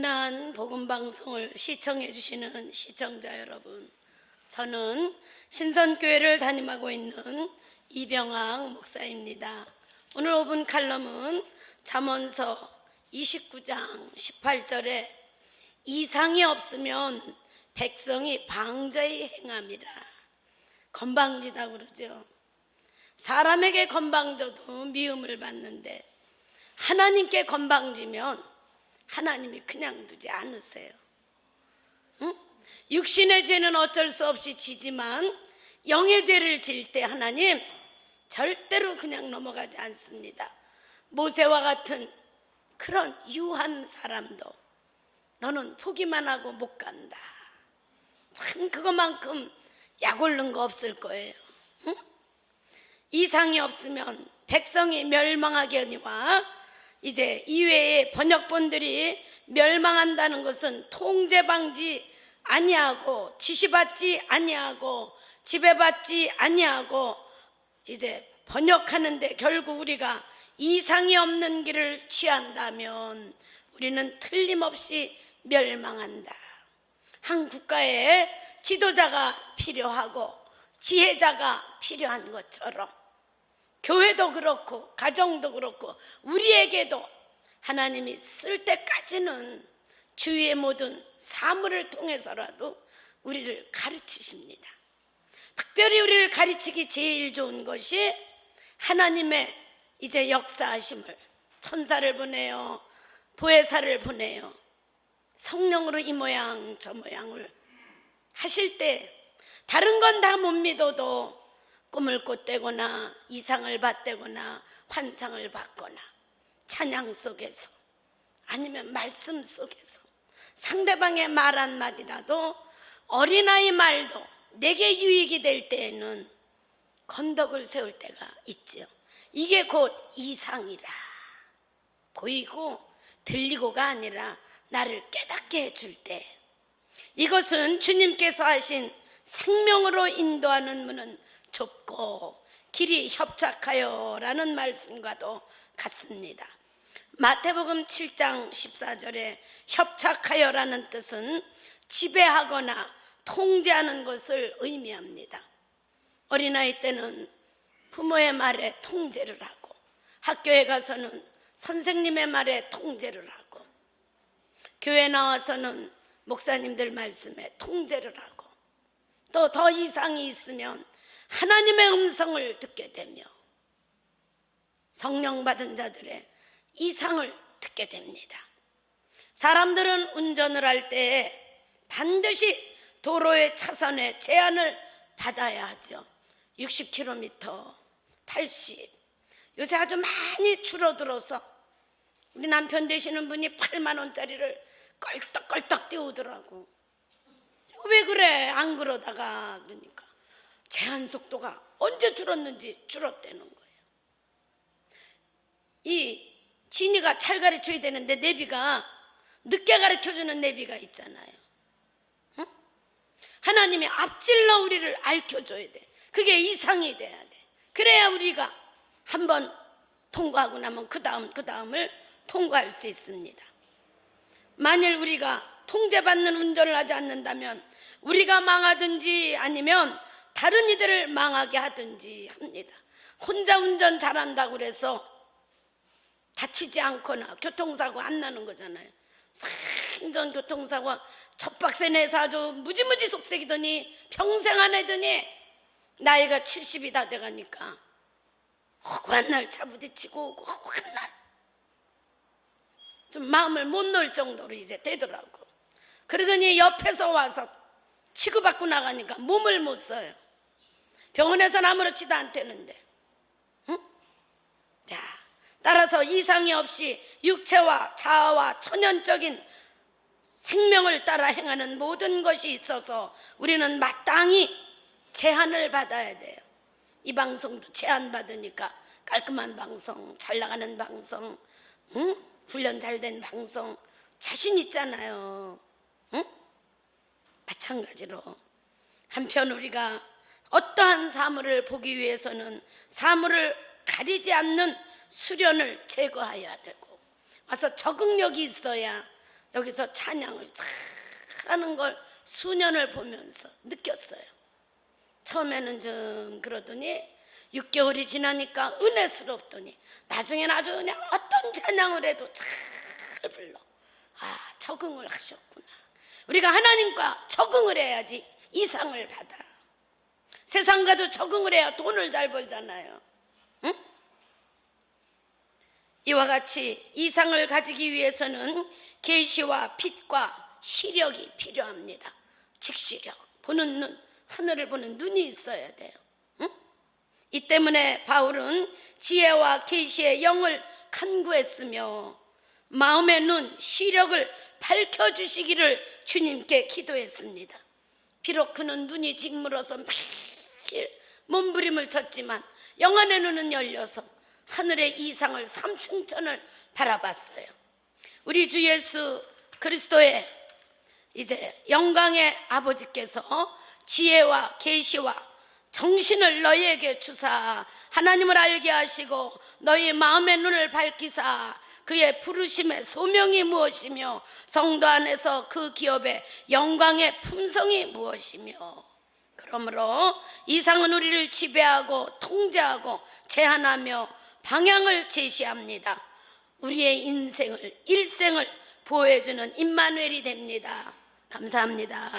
하나한 복음 방송을 시청해 주시는 시청자 여러분, 저는 신선교회를 담임하고 있는 이병학 목사입니다. 오늘 5분 칼럼은 잠언서 29장 18절에 이상이 없으면 백성이 방자히 행함이라. 건방지다 그러죠. 사람에게 건방져도 미움을 받는데 하나님께 건방지면 하나님이 그냥 두지 않으세요. 응? 육신의 죄는 어쩔 수 없이 지지만 영의 죄를 질 때 하나님 절대로 그냥 넘어가지 않습니다. 모세와 같은 그런 유한 사람도 너는 포기만 하고 못 간다. 참 그것만큼 약 올른 거 없을 거예요. 응? 이상이 없으면 백성이 멸망하겠니와 이제 이외의 번역본들이 멸망한다는 것은 통제 방지 아니하고 지시받지 아니하고 지배받지 아니하고 이제 번역하는데 결국 우리가 이상이 없는 길을 취한다면 우리는 틀림없이 멸망한다. 한 국가에 지도자가 필요하고 지혜자가 필요한 것처럼 교회도 그렇고 가정도 그렇고 우리에게도 하나님이 쓸 때까지는 주위의 모든 사물을 통해서라도 우리를 가르치십니다. 특별히 우리를 가르치기 제일 좋은 것이 하나님의 이제 역사하심을 천사를 보내요. 보혜사를 보내요. 성령으로 이 모양 저 모양을 하실 때 다른 건 다 못 믿어도 꿈을 꽃대거나 이상을 받대거나 환상을 받거나 찬양 속에서 아니면 말씀 속에서 상대방의 말 한마디라도 어린아이 말도 내게 유익이 될 때에는 건덕을 세울 때가 있죠. 이게 곧 이상이라. 보이고 들리고가 아니라 나를 깨닫게 해줄 때. 이것은 주님께서 하신 생명으로 인도하는 문은 좁고 길이 협착하여라는 말씀과도 같습니다. 마태복음 7장 14절에 협착하여라는 뜻은 지배하거나 통제하는 것을 의미합니다. 어린아이 때는 부모의 말에 통제를 하고 학교에 가서는 선생님의 말에 통제를 하고 교회 나와서는 목사님들 말씀에 통제를 하고 또 더 이상이 있으면 하나님의 음성을 듣게 되며 성령 받은 자들의 이상을 듣게 됩니다. 사람들은 운전을 할때 반드시 도로의 차선에 제한을 받아야 하죠. 60km, 80. 요새 아주 많이 줄어들어서 우리 남편 되시는 분이 8만 원짜리를 껄떡껄떡 띄우더라고. 왜 그래? 안 그러다가 그러니까 제한 속도가 언제 줄었는지 줄었다는 거예요. 이 진이가 잘 가르쳐야 되는데 내비가 늦게 가르쳐주는 내비가 있잖아요. 응? 하나님이 앞질러 우리를 알려줘야 돼. 그게 이상이 돼야 돼. 그래야 우리가 한번 통과하고 나면 그 다음 그 다음을 통과할 수 있습니다. 만일 우리가 통제받는 운전을 하지 않는다면 우리가 망하든지 아니면 다른 이들을 망하게 하든지 합니다. 혼자 운전 잘한다고 그래서 다치지 않거나 교통사고 안 나는 거잖아요. 생전 교통사고 첫 박세 내서 아주 무지무지 속색이더니 평생 안 해더니 나이가 70이 다 돼가니까 허구한 날 차 부딪히고 오고 허구한 날. 좀 마음을 못 놓을 정도로 이제 되더라고. 그러더니 옆에서 와서 치고받고 나가니까 몸을 못 써요. 병원에서는 아무렇지도 않대는데. 응? 자, 따라서 이상이 없이 육체와 자아와 천연적인 생명을 따라 행하는 모든 것이 있어서 우리는 마땅히 제한을 받아야 돼요. 이 방송도 제한 받으니까 깔끔한 방송, 잘 나가는 방송, 응? 훈련 잘 된 방송 자신 있잖아요. 응? 마찬가지로 한편 우리가 어떠한 사물을 보기 위해서는 사물을 가리지 않는 수련을 제거해야 되고 와서 적응력이 있어야 여기서 찬양을 잘 하는 걸 수년을 보면서 느꼈어요. 처음에는 좀 그러더니 6개월이 지나니까 은혜스럽더니 나중엔 아주 그냥 어떤 찬양을 해도 잘 불러. 아, 적응을 하셨구나. 우리가 하나님과 적응을 해야지 이상을 받아. 세상과도 적응을 해야 돈을 잘 벌잖아요. 응? 이와 같이 이상을 가지기 위해서는 계시와 빛과 시력이 필요합니다. 직시력, 보는 눈, 하늘을 보는 눈이 있어야 돼요. 응? 이 때문에 바울은 지혜와 계시의 영을 간구했으며 마음의 눈, 시력을 밝혀 주시기를 주님께 기도했습니다. 비록 그는 눈이 짓물어서 매일 몸부림을 쳤지만 영안의 눈은 열려서 하늘의 이상을 삼층천을 바라봤어요. 우리 주 예수 그리스도의 이제 영광의 아버지께서 지혜와 계시와 정신을 너희에게 주사 하나님을 알게 하시고 너희 마음의 눈을 밝히사 그의 부르심의 소명이 무엇이며 성도 안에서 그 기업의 영광의 품성이 무엇이며 그러므로 이상은 우리를 지배하고 통제하고 제한하며 방향을 제시합니다. 우리의 인생을 일생을 보호해주는 임마누엘이 됩니다. 감사합니다.